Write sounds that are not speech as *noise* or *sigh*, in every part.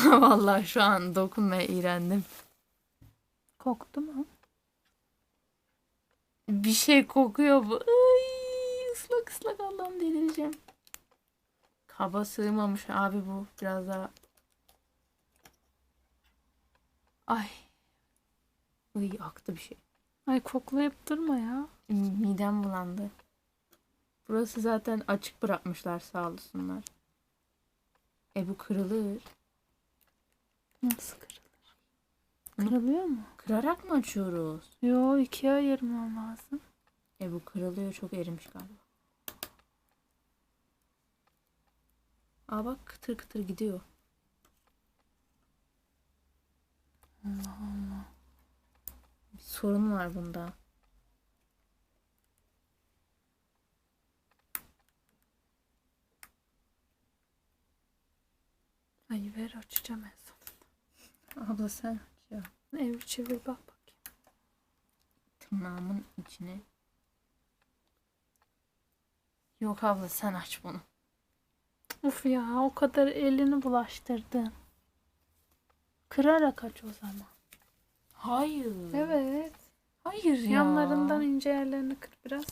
*laughs* Vallahi şu an dokunmaya iğrendim. Koktu mu? Bir şey kokuyor bu. Ay, ıslak ıslak Allah'ım delireceğim. Kaba sığmamış abi bu. Biraz daha. Ay. Uy aktı bir şey. Ay koklayıp durma ya. Midem bulandı. Burası zaten açık bırakmışlar sağ olsunlar. E bu kırılır. Nasıl kırılır? Kırılıyor mu? Kırarak mı açıyoruz? Yo ikiye ayırmam lazım. E bu kırılıyor çok erimiş galiba. Aa bak kıtır kıtır gidiyor. Allah Allah. Bir sorun var bunda. Ay ver açacağım en. Abla sen aç ya. Evi çevir bak bakayım. Tırnağımın içine. Yok abla sen aç bunu. Uf ya o kadar elini bulaştırdın. Kırarak aç o zaman. Hayır. Evet. Hayır ya. Yanlarından ince yerlerini kır biraz.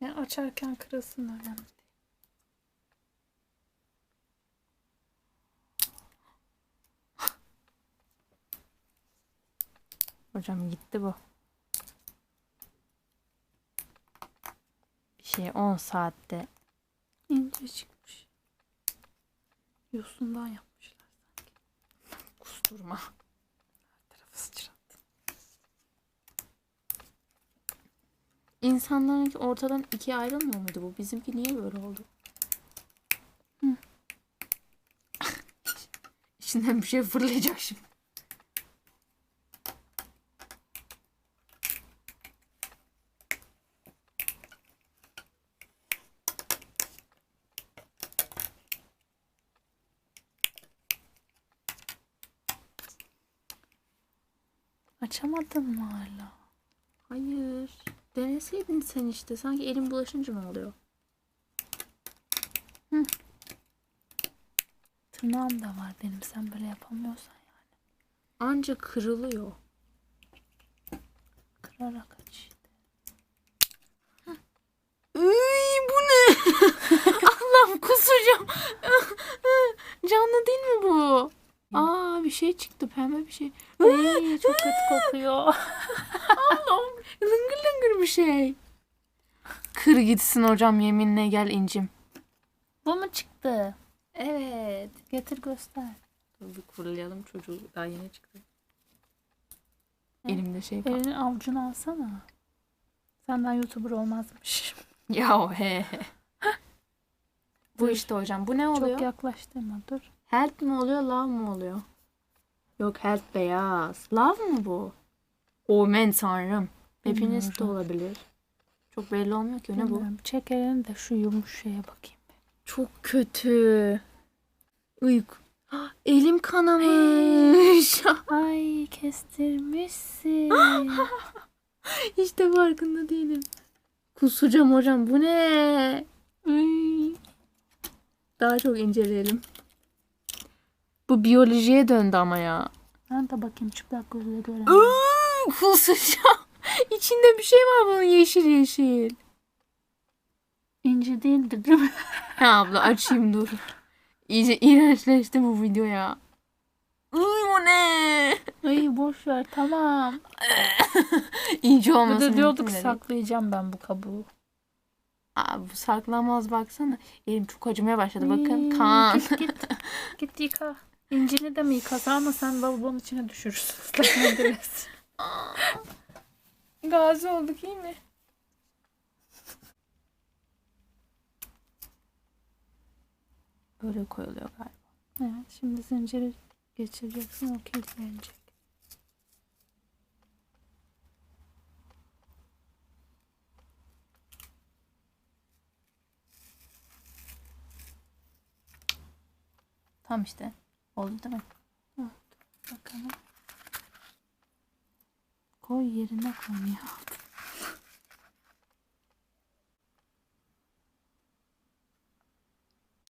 Yani açarken kırılsın önemli Hocam gitti bu. Bir şey 10 saatte. İnce çıkmış. Yosundan yapmışlar sanki. Kusturma. Her tarafı sıçrattı. İnsanlarınki ortadan ikiye ayrılmıyor muydu bu? Bizimki niye böyle oldu? Hı. *laughs* İçinden bir şey fırlayacak şimdi. Açamadın mı hala? Hayır. Deneseydin sen işte. Sanki elin bulaşınca mı oluyor? Tırnağım da var benim sen böyle yapamıyorsan yani. Anca kırılıyor. Kırarak aç işte. Iy, bu ne? *laughs* Allah'ım kusacağım. *laughs* Canlı değil mi bu? Aa bir şey çıktı pembe bir şey. Ay, çok kötü kokuyor. Allah'ım lıngır lıngır bir şey. Kır gitsin hocam yeminle gel incim. Bu mu çıktı? Evet. Getir göster. Dur bir kurulayalım çocuğu daha yeni çıktı. Elimde şey var. Elini avucuna alsana. Senden YouTuber olmazmış. Ya he. bu işte hocam. Bu ne oluyor? Çok yaklaştırma dur. Health mi oluyor, love mı oluyor? Yok health beyaz. Love mı bu? O men tanrım. Hepiniz de olabilir. Çok belli olmuyor ki. Ne bu? Bilmiyorum. Çek elini de şu yumuş şeye bakayım. Çok kötü. Uyku. Ah, Elim kanamış. *laughs* Ay kestirmişsin. *laughs* Hiç de farkında değilim. Kusacağım hocam. Bu ne? Iy. Daha çok inceleyelim. Bu biyolojiye döndü ama ya. ben de bakayım çıplak gözle göremem. Iıı, Kusacağım. *laughs* İçinde bir şey var bunun yeşil yeşil. İnce değildir değil mi? *laughs* Ha abla açayım dur. İyice iğrençleşti bu video ya. Iy o ne? Ay boş ver tamam. *laughs* Bir olmasın. de diyorduk mümkün değil. saklayacağım ben bu kabuğu. Aa, bu saklanmaz baksana. Elim çok acımaya başladı bakın. Kan. Git git. git yıka. İncini de mi yıkasa ama sen lavabonun içine düşürürsün. *laughs* Biraz. *laughs* Gazi olduk iyi mi? Böyle koyuluyor galiba. Evet şimdi zinciri geçireceksin o kilitlenecek. Tam işte. Oldu değil mi? Bakalım. Koy yerine koy ya.